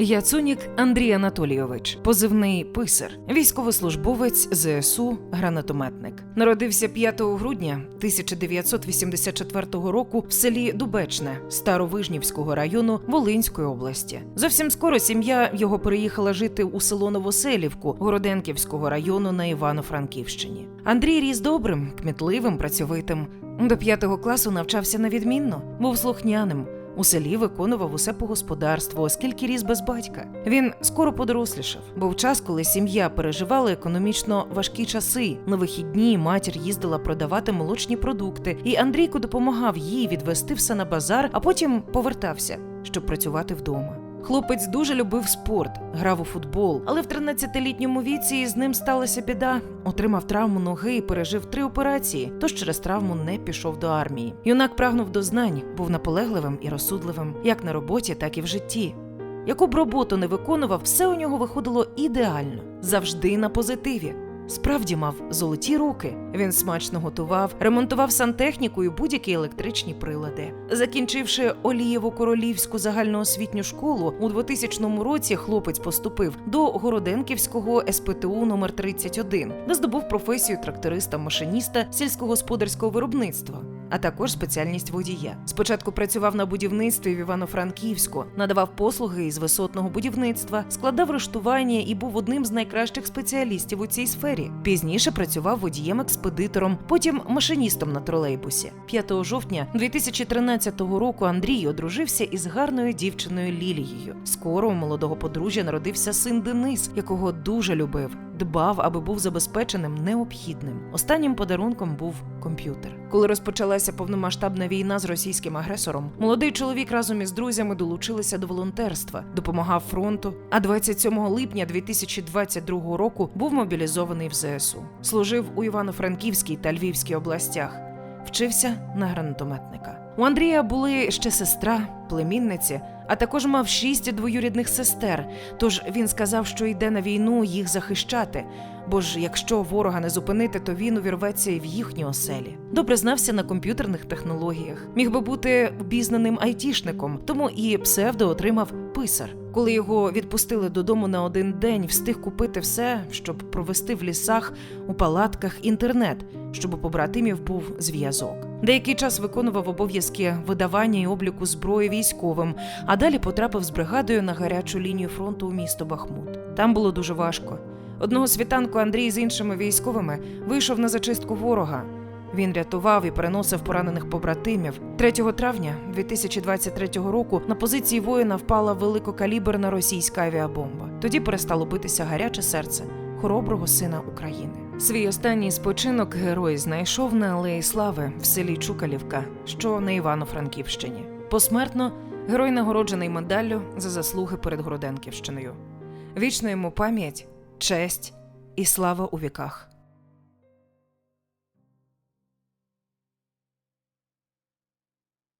Яцунік Андрій Анатолійович, позивний писар, військовослужбовець ЗСУ, гранатометник. Народився 5 грудня 1984 року в селі Дубечне Старовижнівського району Волинської області. Зовсім скоро сім'я його переїхала жити у село Новоселівку Городенківського району на Івано-Франківщині. Андрій ріс добрим, кмітливим, працьовитим. До п'ятого класу навчався на відмінно, був слухняним. У селі виконував усе по господарству, оскільки ріс без батька. Він скоро подорослішав. Був час, коли сім'я переживала економічно важкі часи. На вихідні матір їздила продавати молочні продукти, і Андрійко допомагав їй відвести все на базар, а потім повертався, щоб працювати вдома. Хлопець дуже любив спорт, грав у футбол, але в 13-літньому віці з ним сталася біда. Отримав травму ноги і пережив три операції, тож через травму не пішов до армії. Юнак прагнув до знань, був наполегливим і розсудливим, як на роботі, так і в житті. Яку б роботу не виконував, все у нього виходило ідеально, завжди на позитиві. Справді мав золоті руки. Він смачно готував, ремонтував сантехніку і будь-які електричні прилади. Закінчивши Олієву королівську загальноосвітню школу, у 2000 році хлопець поступив до Городенківського СПТУ номер 31 де здобув професію тракториста-машиніста сільськогосподарського виробництва. А також спеціальність водія. Спочатку працював на будівництві в Івано-Франківську, надавав послуги із висотного будівництва, складав рештування і був одним з найкращих спеціалістів у цій сфері. Пізніше працював водієм-експедитором, потім машиністом на тролейбусі. 5 жовтня 2013 року Андрій одружився із гарною дівчиною Лілією. Скоро у молодого подружжя народився син Денис, якого дуже любив. Дбав, аби був забезпеченим необхідним. Останнім подарунком був комп'ютер. Коли розпочалася повномасштабна війна з російським агресором, молодий чоловік разом із друзями долучилися до волонтерства, допомагав фронту. А 27 липня 2022 року був мобілізований в ЗСУ. Служив у Івано-Франківській та Львівській областях. Вчився на гранатометника. У Андрія були ще сестра, племінниці, а також мав шість двоюрідних сестер. Тож він сказав, що йде на війну їх захищати. Бо ж якщо ворога не зупинити, то він увірветься і в їхні оселі. Добре знався на комп'ютерних технологіях, міг би бути обізнаним айтішником, тому і псевдо отримав писар. Коли його відпустили додому на один день, встиг купити все, щоб провести в лісах, у палатках інтернет, щоб у побратимів був зв'язок. Деякий час виконував обов'язки видавання і обліку зброї військовим, а далі потрапив з бригадою на гарячу лінію фронту у місто Бахмут. Там було дуже важко. Одного світанку Андрій з іншими військовими вийшов на зачистку ворога. Він рятував і переносив поранених побратимів. 3 травня 2023 року на позиції воїна впала великокаліберна російська авіабомба. Тоді перестало битися гаряче серце хороброго сина України. Свій останній спочинок герой знайшов на Алеї Слави в селі Чукалівка, що на Івано-Франківщині. Посмертно герой нагороджений медаллю за заслуги перед Городенківщиною. Вічна йому пам'ять, честь і слава у віках.